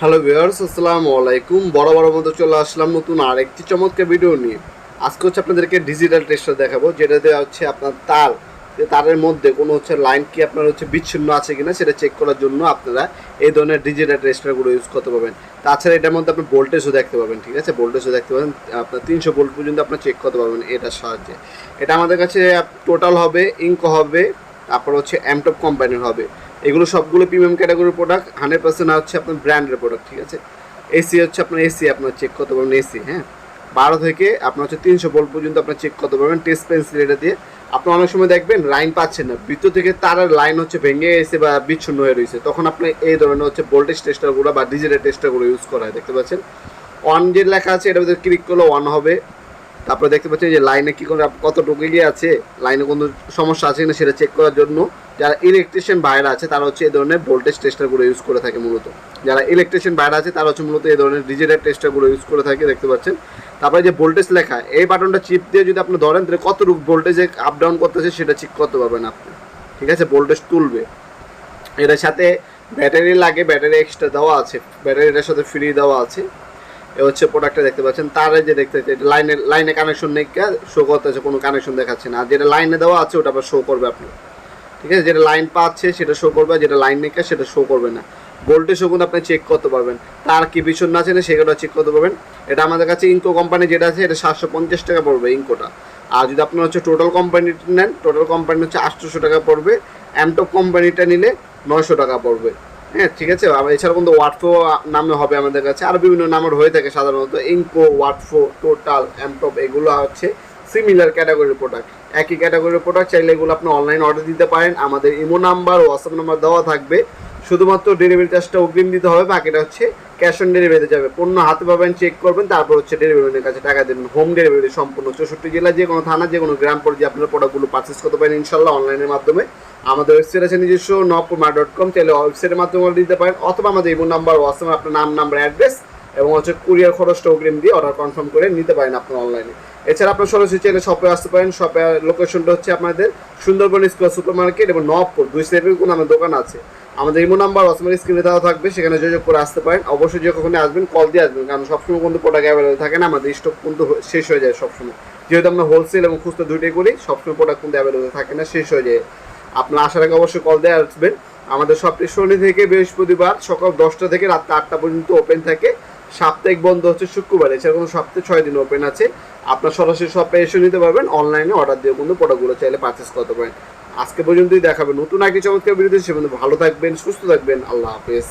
Hello viewers আসসালামু আলাইকুম। বড় বড় মতো চলে আসলাম নতুন আরেকটি চমৎকার ভিডিও নিয়ে। আজকে হচ্ছে আপনাদেরকে ডিজিটাল টেস্টার দেখাবো যেটাতে হচ্ছে আপনার তার যে তারের মধ্যে কোনো হচ্ছে লাইন কি আপনার হচ্ছে বিচ্ছিন্ন আছে কিনা সেটা চেক করার জন্য আপনারা এই ধরনের ডিজিটাল টেস্টারগুলো ইউজ করতে পারবেন। তাছাড়া এটার মধ্যে আপনি ভোল্টেজও দেখতে পাবেন, ঠিক আছে? ভোল্টেজও দেখতে পাবেন, আপনার তিনশো ভোল্ট পর্যন্ত আপনার চেক করতে পারবেন এটার সাহায্যে। এটা আমাদের কাছে টোটাল হবে ইঙ্কো হবে, তারপর হচ্ছে অ্যামটপ কোম্পানির হবে। এগুলো সবগুলো প্রিমিয়াম ক্যাটাগরির প্রোডাক্ট হান্ড্রেড পার্সেন্ট হচ্ছে আপনার ব্র্যান্ডের প্রোডাক্ট ঠিক আছে? এসি হচ্ছে আপনার এসি আপনার চেক করতে পারবেন এসি হ্যাঁ? বারো থেকে আপনার হচ্ছে তিনশো ভোল্ট পর্যন্ত আপনার চেক করতে পারবেন টেস্ট পেন্সিল এটা দিয়ে। আপনি অনেক সময় দেখবেন লাইন পাচ্ছেন না, ভিতর থেকে তারের লাইন হচ্ছে ভেঙে এসে বা বিচ্ছিন্ন হয়ে রয়েছে। তখন আপনি এই ধরনের হচ্ছে ভোল্টেজ টেস্টারগুলো বা ডিজিটাল টেস্টারগুলো ইউজ করা হয়, দেখতে পাচ্ছেন? ওয়ান যে লেখা আছে, এটার ভিতরে ক্লিক করলে ওয়ান হবে। তারপরে দেখতে পাচ্ছেন যে লাইনে কি করে কতটুকু গিয়ে আছে, লাইনে কোনো সমস্যা আছে কিনা সেটা চেক করার জন্য। যারা ইলেকট্রিশিয়ান বাইরে আছে, তারা হচ্ছে এই ধরনের ভোল্টেজ টেস্টারগুলো ইউজ করে থাকে মূলত। যারা ইলেকট্রিশিয়ান বাইরে আছে, তারা হচ্ছে মূলত এই ধরনের ডিজিটাল টেস্টারগুলো ইউজ করে থাকে, দেখতে পাচ্ছেন। তারপরে যে ভোল্টেজ লেখা, এই বাটনটা চিপ দিয়ে যদি আপনি ধরেন, তাহলে কতটুকু ভোল্টেজে আপ ডাউন করতেছে সেটা চেক করতে পারবেন আপনি। ঠিক আছে? ভোল্টেজ তুলবে। এটার সাথে ব্যাটারি লাগে ব্যাটারি এক্সট্রা দেওয়া আছে। ব্যাটারিটার সাথে ফ্রি দেওয়া আছে। এ হচ্ছে প্রোডাক্টটা দেখতে পাচ্ছেন। তারে যে দেখতে এটা লাইনে লাইনে কানেকশন নেই শো করতেছে, কোনো কানেকশন দেখাচ্ছে না। আর যেটা লাইনে দেওয়া আছে, ওটা আবার শো করবে আপনি। ঠিক আছে? যেটা লাইন পাচ্ছে, সেটা শো করবে যেটা লাইন নেই সেটা শো করবে না। ভোল্টেজও কিন্তু আপনি চেক করতে পারবেন। তার কি ভীষণ না আছে না সেটা চেক করতে পারবেন। এটা আমাদের কাছে ইনকো কোম্পানি যেটা আছে, এটা সাতশো পঞ্চাশ টাকা পড়বে ইনকোটা আর যদি আপনার হচ্ছে টোটাল কোম্পানিটা নেন টোটাল কোম্পানি হচ্ছে আটশোশো টাকা পড়বে। অ্যামটপ কোম্পানিটা নিলে নয়শো টাকা পড়বে। হ্যাঁ ঠিক আছে। এছাড়া কিন্তু ওয়াটফো নামে হবে আমাদের কাছে। আর বিভিন্ন নামের হয়ে থাকে সাধারণত। ইনকো ওয়াটফো টোটাল অ্যামটপ এগুলো হচ্ছে সিমিলার ক্যাটাগরির প্রোডাক্ট একই ক্যাটাগরির প্রোডাক্ট চাইলে এগুলো আপনি অনলাইন অর্ডার দিতে পারেন। আমাদের ইমো নাম্বার হোয়াটসঅ্যাপ নাম্বার দেওয়া থাকবে। শুধুমাত্র ডেলিভারি চার্জটা অগ্রিম দিতে হবে, বাকিটা হচ্ছে ক্যাশ অন ডেলিভারিতে যাবে। পণ্য হাতে পাবেন চেক করবেন, তারপর হচ্ছে ডেলিভারির কাছে টাকা দেবেন। হোম ডেলিভারি সম্পূর্ণ চৌষট্টি জেলা, যে কোনো থানা, যে কোনো গ্রাম পর্যায়ে আপনার প্রোডাক্টগুলো পারচেস করতে পারেন ইনশাল্লাহ অনলাইনের মাধ্যমে। আমাদের ওয়েবসাইট আছে নিজস্ব নপুরমা ডট কম তাহলে ওয়েবসাইটের মাধ্যমে দিতে পারেন, অথবা আমাদের ইমো নাম্বার হোয়াটসঅ্যাপ আপনার নাম নাম্বার অ্যাড্রেস এবং হচ্ছে কুরিয়ার খরচটা অগ্রিম দিয়ে অর্ডার কনফার্ম করে নিতে পারেন আপনার অনলাইনে এছাড়া আপনার সরাসরি চাইলে শপে আসতে পারেন। শপে লোকেশনটা হচ্ছে আপনাদের সুন্দরবন স্কোয়ার সুপার মার্কেট এবং নবপুর, দুই সাইডের কোনো আমার দোকান আছে। আমাদের ইমো নাম্বার হোয়াটসঅ্যাপের স্ক্রিনে দেওয়া থাকবে, সেখানে যোগাযোগ করে আসতে পারেন। অবশ্যই যে কখনই আসবেন কল দিয়ে আসবেন, কারণ সবসময় কিন্তু প্রোডাক্ট অ্যাভেলেবেল থাকে না, আমাদের স্টক কিন্তু শেষ হয়ে যায় সবসময়। যেহেতু আমরা হোলসেল এবং খুচরা দুইটাই করি, সবসময় প্রোডাক্ট কিন্তু অ্যাভেলেবেল থাকে না, শেষ হয়ে যায়। আপনার আসার আগে অবশ্যই কল দিয়ে আসবেন। আমাদের সবটি শনি থেকে বৃহস্পতিবার সকাল দশটা থেকে রাত আটটা পর্যন্ত ওপেন থাকে। সাপ্তাহিক বন্ধ হচ্ছে শুক্রবার এছাড়া কোনো সপ্তাহে ছয় দিন ওপেন আছে। আপনার সরাসরি শপে এসে নিতে পারবেন অনলাইনে অর্ডার দিয়ে কিন্তু প্রোডাক্টগুলো চাইলে পারচেস করতে পারেন। আজকে পর্যন্তই দেখাবেন নতুন একটি চমৎকার বিরতি সে ভালো থাকবেন, সুস্থ থাকবেন, আল্লাহ হাফেজ।